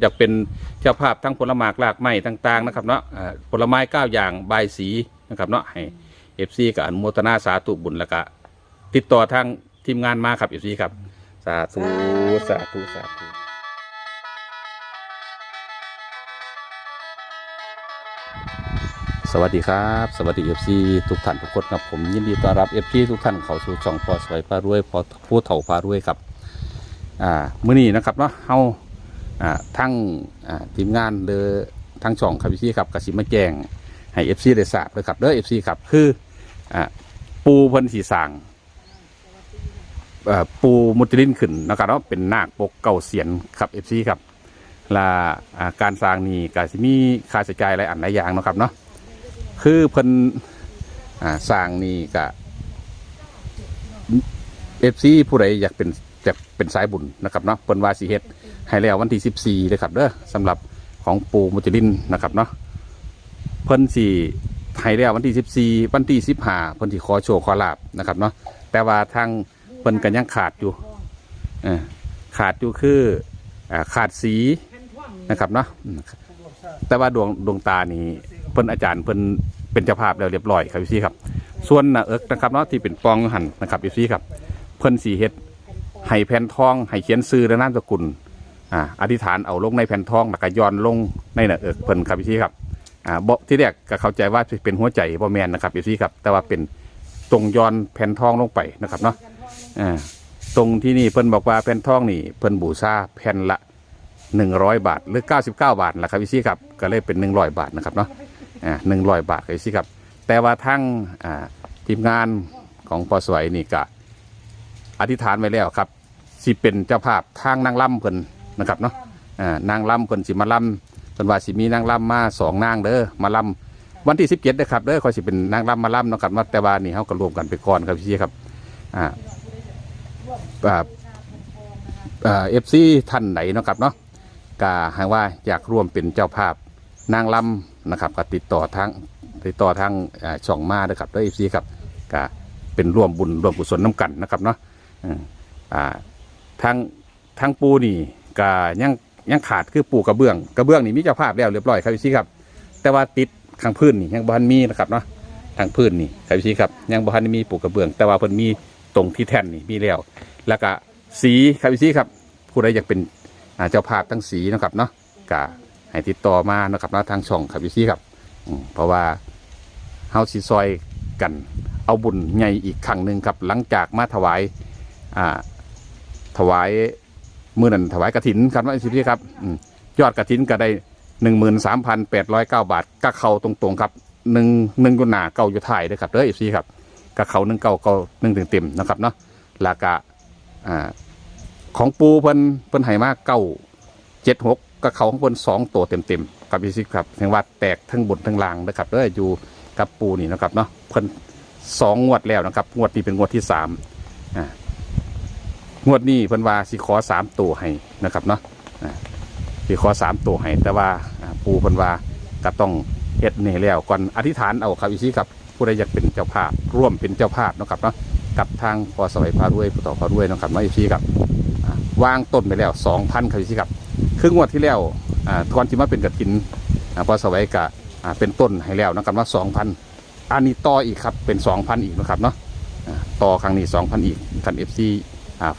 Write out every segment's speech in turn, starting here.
อยากเป็นเจ้าภาพทั้งผลไม้หลากไม้ต่างๆนะครับเนาะอ่าผลไม้เก้าอย่างใบายสีนะครับเนาะให้เอฟซีกับอนุโมทนาสาธุบุญแล้วก็ติดต่อทางทีมงานมาครับเอฟซีครับ สาธุสาธุสาธุสวัสดีครับ สวัสดีเอฟซีทุกท่านทุกคนครับผมยินดีต้อนรับเอฟซีทุกท่านเข้าสู่ช่องพอสวยพารวยพอผู้เฒ่าพารวยครับ อ่ามื้อนี้นะครับเนาะเฮา อ่าทั้งอ่าทีมงานเดอทั้งช่องครับพี่ครับกสิมาแจงให้เอฟซีได้ทราบเลยครับเด้อเอฟซีครับคืออ่าปูเพันสีสร้างอ่าปูมุจลินขึ้นนะครับเนาะเป็นนาคปกเก่าเสียนครับเอฟซีครับและอ่าการสร้างนี่ก็สิมีค่าใช้จ่ายหลายอันหลายอย่างเนาะครับเนาะคือเพิ่นอ่าสร้างนี่ก็เอฟซีผู้ใดอยากเป็น อยากเป็นสายบุญนะครับเนาะเพิ่นว่าสิเฮ็ดให้แล้ววันที่14เลยครับเด้อสำหรับของปูมุจลินนะครับเนาะเพิ่นสี่ให้แล้ววันที่14วันที่15เพิ่นสิขอโชว์ขอลาบนะครับเนาะแต่ว่าทางเพิ่นก็ยังขาดอยู่เออขาดอยู่คืออ่าขาดสีนะครับเนาะแต่ว่าดวงดวงตานี่เพิ่นอาจารย์เพิ่นเป็นเจ้าภาพแล้วเรียบร้อยครับพี่ครับ ส่วนหน้าเอิกนะครับเนาะที่เป็นปองหันนะครับพี่ครับ เพิ่นสีเฮ็ด ให้แผ่นทองให้เขียนซื้อและนามสกุลอ่าอธิษฐานเอาลงในแผ่นทองแล้วก็ย้อนลงในหน้าเอิกเพิ่นครับพี่ครับอ่าบ่ที่แรกก็เข้าใจว่าเป็นหัวใจบ่แมนนะครับพี่ครับ แต่ว่าเป็นตรงย้อนแผ่นทองลงไปนะครับเนาะอ่าตรงที่นี่เพิ่นบอกว่าแผ่นทองนี่เพิ่นบูชาแผ่นละ 100 บาท หรือ 99 บาทแหละครับพี่ครับก็เลยเป็น 100 บาทนะครับเนาะอ่า100 บาทครับพี่ครับ แต่ว่าทั้งอ่าทีมงานของปอสวยนี่ก็ อธิษฐานไว้แล้วครับสิเป็นเจ้าภาพทางนางล่ำเพิ่นนะครับเนาะอ่านางล่ำเพิ่นสิมาล่ำเพิ่นว่าสิมีนางล่ำมาสองนางเด้อมาล่ำวันที่สิบเจ็ดนะครับเด้อคอยสิเป็นนางล่ำมาล่ำเนาะครับว่าแต่ว่านี่เขาก็รวมกันไปก่อนครับพี่ครับอ่าเอฟซีท่านไหนเนาะครับเนาะก็หากว่าอยากร่วมเป็นเจ้าภาพนางล่ำนะครับก็ติดต่อทางติดต่อทางช่องมาเด้อครับเด้อเอฟซีครับก็เป็นร่วมบุญร่วมกุศลน้ำกันนะครับเนาะ อ่าทางทางปูนี่ก็ยังยังขาดคือปูกระเบื้องกระเบื้องนี่มีเจ้าภาพแล้วเรียบร้อยครับพี่ครับ แต่ว่าติดข้างพื้นนี่ยังบ่ทันมีนะครับเนาะทางพื้นนี่ครับพี่ครับยังบ่ทันมีปูกระเบื้อง แต่ว่าเพิ่นมีตรงที่แท่นนี่มีแล้ว แล้วก็สีครับพี่ครับผู้ใดอยากเป็นเจ้าภาพทั้งสีนะครับเนาะก็ให้ติดต่อมานะครับนะทางช่องครับพี่ครับเพราะว่าเฮาสิซอยกันเอาบุญใหญ่อีกครั้งหนึ่งครับ หลังจากมาถวาย อ่า ถวายมือนันถวายกระถินครับว่าสิพี่ครับอยอดกระถินก็ได้หนึ่งหมื่นสามพันแปดร้อยเก้าบาทก็เข้าตรงๆครับหนึ่งหนึ่งกุนาเก้าอยู่ถ่ายเลยครับเด้อเอฟซีครับก็เข้าหนึ่งเก้าเก้าหนึ่งถึงเต็มนะครับเนาะแล้วก็อ่าของปูเพิ่นเพิ่นให้มากเก้าเจ็ดหกก็เขาของเพิ่นสองตัวเต็มๆครับพี่ซิครับถึงว่าแตกทั้งบนทั้งล่างนะครับเด้ออยู่กับปูนี่นะครับเนาะเพิ่นสองงวดแล้วนะครับงวดนี้เป็นงวดที่สามอ่า งวดนี้เพิ่นว่าสิขอสามตัวให้นะครับเนาะอ่าสิขอสามตัวให้แต่ว่าอ่าปูเพิ่นว่าก็ต้องเฮ็ดนี่แล้วก่อนอธิษฐานเอาครับอีซี่ครับผู้ใดอยากเป็นเจ้าภาพ ร่วมเป็นเจ้าภาพเนาะครับเนาะกับทางพอสวัยพารวยผู้ต่อพารวยเนาะครับเนาะอีซี่ครับอ่าวางต้นไปแล้วสองพันครับอีซี่ครับครึ่งงวดที่แล้วอ่าก่อนที่มาเป็นกระถินอ่าพอสวัยกะอ่าเป็นต้นให้แล้วเนาะครับว่าสองพันอันนี้ต่ออีกครับเป็นสองพันอีกเนาะครับเนาะ อ่าต่อครั้งนี้สองพันอีกคันเอ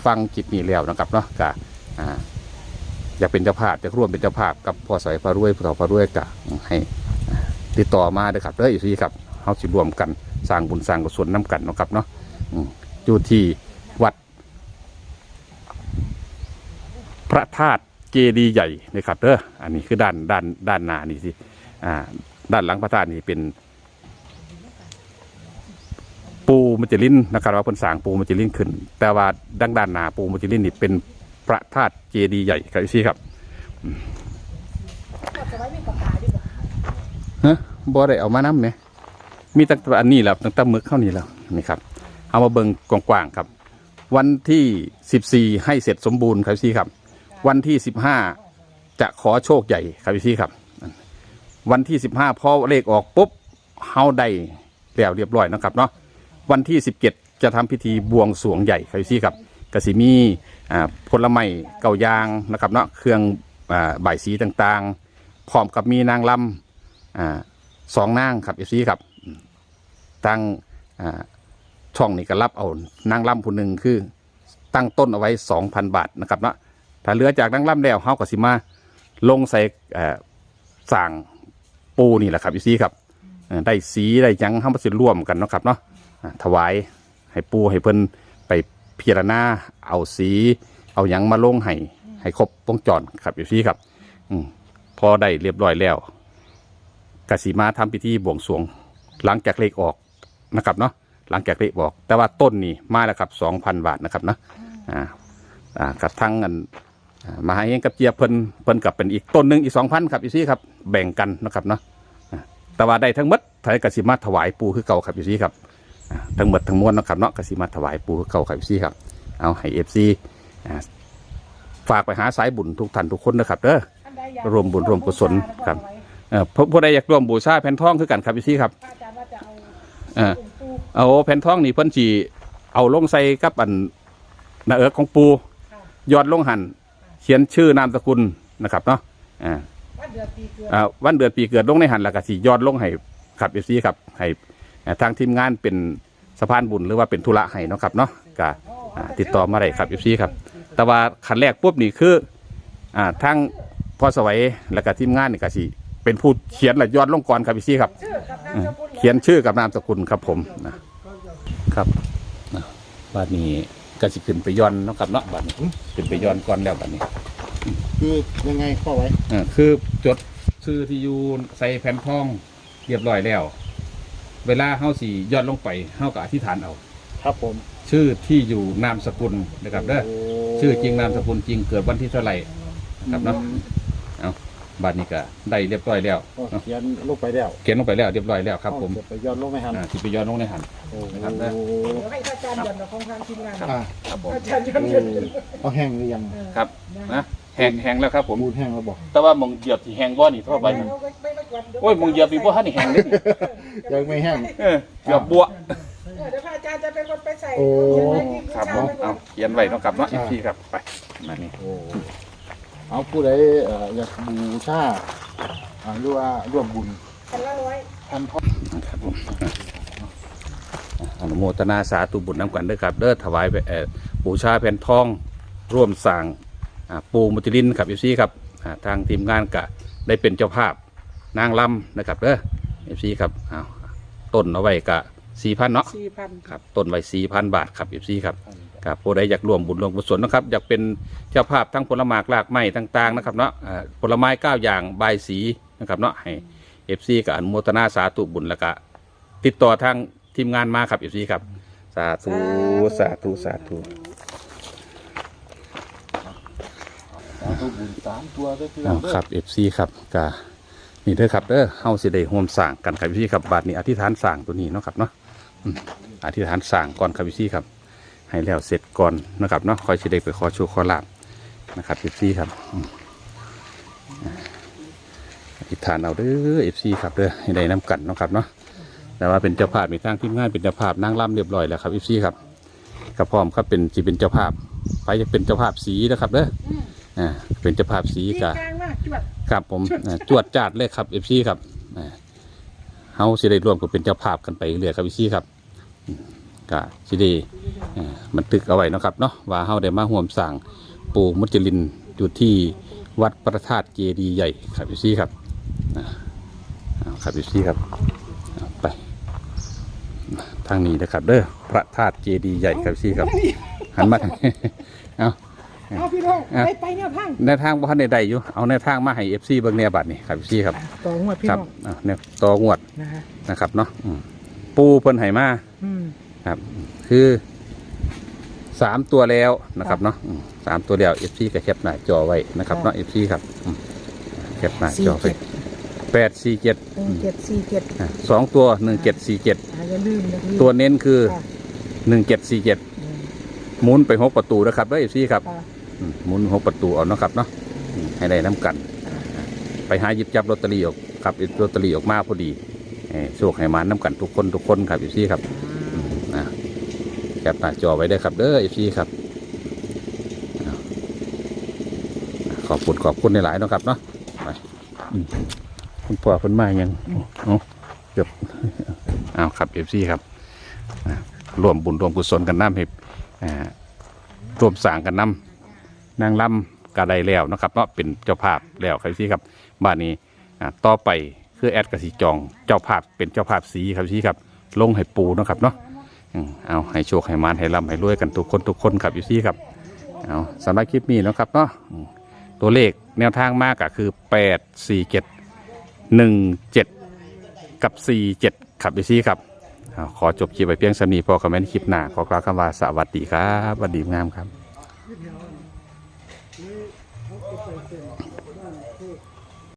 ฟังจิตนี้แล้วนะครับเนาะกะอ่าอยากเป็นเจ้าภาพจะร่วมเป็นเจ้าภาพกับพ่อสายพารวยผอพารวยกะให้ติดต่อมาเด้อครับเด้ออีกทีครับเขาสิรวมกันสร้างบุญสร้างกุศลน้กันนะครับเนาะอยู่ที่วัด พระธาตุเจดีย์ใหญ่นะครับเด้ออันนี้คือด้านด้านด้านหน้านี่สิอ่าด้านหลังพระธาตุนี่เป็น ปูมัจจลินนะครับว่าเพิ่นสร้างปูมัจจลินขึ้น แต่ว่าดังด้านหน้าปูมัจจลินนี่เป็นพระธาตุเจดีย์ใหญ่ครับพี่ครับฮะบ่ได้เอามานำไหมมีตั้งแต่อันนี้แหละตั้งแต่มึกเข้านี่แล้วนี่ครับ เอามาเบิ่งกว้างๆครับ วันที่ 14 ให้เสร็จสมบูรณ์ครับพี่ครับ วันที่ 15 จะขอโชคใหญ่ครับพี่ครับ วันที่ 15พอเลขออกปุ๊บเฮาได้แล้วเรียบร้อยนะครับเนาะ วันที่ 17 จะทำพิธีบวงสรวงใหญ่ครับพี่ครับกสิมีอ่าผลไม้เก่ายางนะครับเนาะเครื่องอ่าใบายสีต่างๆ พร้อมกับมีนางลำอ่าสองนางครับเอฟซีครับอืมตั้งอ่าช่องนี้ก็รับเอานางลำผู้หนึ่งคือ ตั้งต้นเอาไว้ 2,000 บาทนะครับเนาะถ้าเหลือจากนางลำแล้วเฮาก็สิมาลงใส่เอ่อสั่งปูนี่แหละครับเอฟซีครับเอ่อได้สีได้หยังเฮามาสิร่วมกันเนาะครับเนาะ ถวายให้ปูให้เพิ่นไปพิจารณาเอาสี เอาหยังมาลงให้ให้ครบวงจรครับอยู่ที่ครับ อืมพอได้เรียบร้อยแล้วกสิมาทำพิธีบวงสรวง หลังจากเลขออกนะครับเนาะหลังจากเลขออก แต่ว่าต้นนี่มาแล้วครับสองพันบาทนะครับเนาะอ่าอ่ากับทั้งอันอ่ามาให้เองกับเจียเพิ่นเพิ่นกับเป็นอีกต้นหนึ่งอีกสองพันครับอยู่ที่ครับ แบ่งกันนะครับเนาะอ่าแต่ว่าได้ทั้งหมดไทยกสิมาถวายปูคือเก่าครับอยู่ที่ครับ ทั้งหมดทั้งมวลนะครับเนาะกสิมาถวายปูคือเก่าครับอยู่ที่ครับ เอาให้เอฟซีฝากไปหาสายบุญทุกท่านทุกคนนะครับเด้อรวมบุญรวมกุศลครับเอ่อผู้ผู้ใดอยากร่วมบูชาแผ่นทองคือกันครับพี่ซี่ครับอาจารย์ว่าจะเอาเออองค์ปู่เอาแผ่นทองนี่เพิ่นสิเอาลงใส่กับอันหน้าเอิกของปูค่ะยอดลงหันเขียนชื่อนามสกุลนะครับเนาะอ่าวันเดือนปีเกิดอ่าวันเดือนปีเกิดลงในหันแล้วก็สิยอดลงให้ครับพี่ซี่ครับให้อ่า ทางทีมงานเป็นสะพานบุญหรือว่าเป็นธุระให้เนาะครับเนาะก็อ่าติดต่อมาได้ครับพี่ซี่ครับ แต่ว่าขั้นแรกปุ๊บนี่คืออ่าทั้งพ่อสวัยแล้วก็ทีมงานนี่ก็สิเป็นผู้เขียนและยอดลงก่อนครับพี่ซี่ครับชื่อกับนามอืมสกุลเขียนชื่อกับนามสกุลครับผมนะครับนะบัดนี้ก็สิขึ้นไปย้อนเนาะครับเนาะบัดนี้ขึ้นไปย้อนก่อนแล้วบัดนี้ คือยังไงข้อไว้อ่าคือจดชื่อที่อยู่ใส่แผ่นทองเรียบร้อยแล้ว เวลาเฮาสิย้อนลงไปเฮาก็อธิษฐานเอา ครับผมชื่อที่อยู่นามสกุลนะครับเด้อโชื่อจริงนามสกุลจริงเกิดวันที่เท่าไหร่นะครับเนาะเอาบัดนี้ก็ได้เรียบร้อยแล้วก็เนาะเขียนลงไปแล้วเขียนลงไปแล้วเรียบร้อยแล้วครับผมจะไปย้อนลงไม่ทันอ่าที่ไปย้อนลงในหัน โอ้นะครับโหนะ เดี๋ยวให้อาจารย์หย่อนของทางทีมงานอ่าครับผมอาจารย์หย่อนโอ้หย่อนเอาแห้งหรือยังครับนะแห้งแห้งแล้วครับผม มูลแห้งแล้วบอกแต่ว่ามองเหยียบที่แห้งบ่นี่เท่าไปมัน โอ้ยมองเหยียบอีบ่ทันนี่แห้งเลยนี่ยังไม่แห้ง เออเหยียบบัวเดี๋ยวพระอาจารย์จะเป็นคนไปใส่โอ้เขียนไว้ที่ครับผบูมชาไว้ก่อเอานเขียนไว้เนาะครับเนาะอีกทีครับไปมานี่โอ้เอาผู้ใดเอ่ออยากบูชาอ่าหรือว่าร่วมบุญพันละร้อยพันทองครับผมอะอนุโมทนาสาธุบุญน้ำกันเด้อครับเด้อถวายไปเอ่อบูชาแผ่นทองร่วมสร้างอ่าปูมุจลินครับเอฟซีครับอ่าทางทีมงานกะได้เป็นเจ้าภาพ นางลำนะครับเด้อเอฟซีครับเอาต้นเอาไว้กะสี่พันเนาะสี่พันครับต้นไว้สี่พันบาทครับเอฟซีครับครับผู้ใดอยากร่วมบุญร่วมกุศลนะครับอยากเป็นเจ้าภาพทั้งผลไม้รากไม้ต่างๆนะครับเนาะอ่าผลไม้เก้าอย่างใบายสีนะครับเนาะให้เอฟซีกับอนุโมทนาสาธุบุญแล้วก็ติดต่อทางทีมงานมาครับเอฟซีครับ สาธุสาธุสาธุสาธุบุญสามตัวด้วยพี่น้เอาองเด้อครับเอฟซีครับกา นี่เด้อครับเด้อเฮาสิได้ร่วมสร้างกันครับพี่ครับบาทนี้อธิษฐานสร้างตัวนี้เนาะครับเนาะอืมอธิษฐานสร้างก่อนครับพี่ครับ ให้แล้วเสร็จก่อนนะครับเนาะคอยสิได้ไปขอโชคขอลาบนะครับเอฟซีครับอืมอธิษฐานเอาเด้อเอฟซีครับเด้อให้ได้น้ำกันเนาะครับเนาะแต่ว่าเป็นเจ้าภาพมีทางทีมงานเป็นเจ้าภาพนั่งร่ำเรียบร้อยแล้วครับเอฟซีครับกระพร้อมครับเป็นจีเป็นเจ้าภาพไปจะเป็นเจ้าภาพสีนะครับเด้ออ่าเป็นเจ้าภาพสีที่กะ กลางมาก จวดครับผมอ่าจวดจาดเลยครับเอฟซีครับอ่าเฮาสิได้ร่วมกันเป็นเจ้าภาพกันไปเรื่อยครับเอฟซีครับอืมก็สิได้อ่ามันตึกเอาไว้เนาะครับเนาะว่าเฮาได้มาห่วมสร้างปู่มุจลินอยู่ที่วัดพระธาตุเจดีย์ใหญ่ครับเอฟซีครับอ่าเอาครับเอฟซีครับเอาไป ทางนี้นะครับเด้อพระธาตุเจดีย์ใหญ่ครับเอฟซีครับ หันมาทาง เอา เอาพี่น้องอะไปไปเนี่ยพังแนวทางบ่ทันได้ได้อยู่เอาแนวทางมาให้เอฟซีเบิ่งแนวบัดนี้ครับเอฟซีครับต่อหัวพี่ครับน้องอะเนี่ยต่องวดนะฮะนะครับเนาะอืมปูเพิ่นให้มาอืม ครับ คือสามตัวแล้วนะครับเนาะอืมสามตัวแล้วเอฟซีก็แคปหน้าจอไว้นะครับเนาะเอฟซีครับอืมแคปหน้าสี่จอไว้เจ็ด แปดสี่เจ็ดหนึ่งเจ็ดสี่เจ็ดสองตัวหนึ่งเจ็ดสี่เจ็ดอ่าอย่าลืมนะพี่ตัวเน้นคือค่ะหนึ่งเจ็ดสี่เจ็ดอืมหมุนไปหกประตูนะครับเด้อเอฟซีครับ ค่ะอืม หมุนหกประตูเอาเนาะครับเนาะอืมให้ได้น้ำกัน ไปหาหยิบจับลอตเตอรี่ออกครับลอตเตอรี่ออกมาพอดีเอ่อโชคให้มาน้ำกันทุกคนทุกคนครับเอฟซีครับอืมนะแคปหน้าจอไว้ได้อครับเด้อเอฟซีครับเอาคขอบคุณขอบคุณในหลายๆเนาะครับเนาะไปอืมคุณพ่อคุณมายังเอาเกือบเอาครับเอฟซีครับอ่ารวมบุญรวมกุศลกันน้ำให้อ่ารวมสร้างกันน้ำ นางลำกาไดแล้วนะครับเนาะเป็นเจ้าภาพแล้วครับพี่ครับบ้านนี้อ่าต่อไปคือแอดกสิจองเจ้าภาพเป็นเจ้าภาพสีครับพี่ครับลงให้ปูนะครับเนาะอืมเอาให้โชคให้มานให้ร่ำให้รวยกันทุกคนทุกคนครับพี่ครับเอาสำหรับคลิปนี้นะครับเนาะอืมตัวเลขแนวทางมากก็คือแปดสี่เจ็ดหนึ่งเจ็ด กับสี่เจ็ดครับพี่ครับเอาขอจบคลิปไปเพียงสำนีพอคอมเมนต์คลิปหน้า ขอกล่าวคำว่าสวัสดีครับสวัสดีงามครับ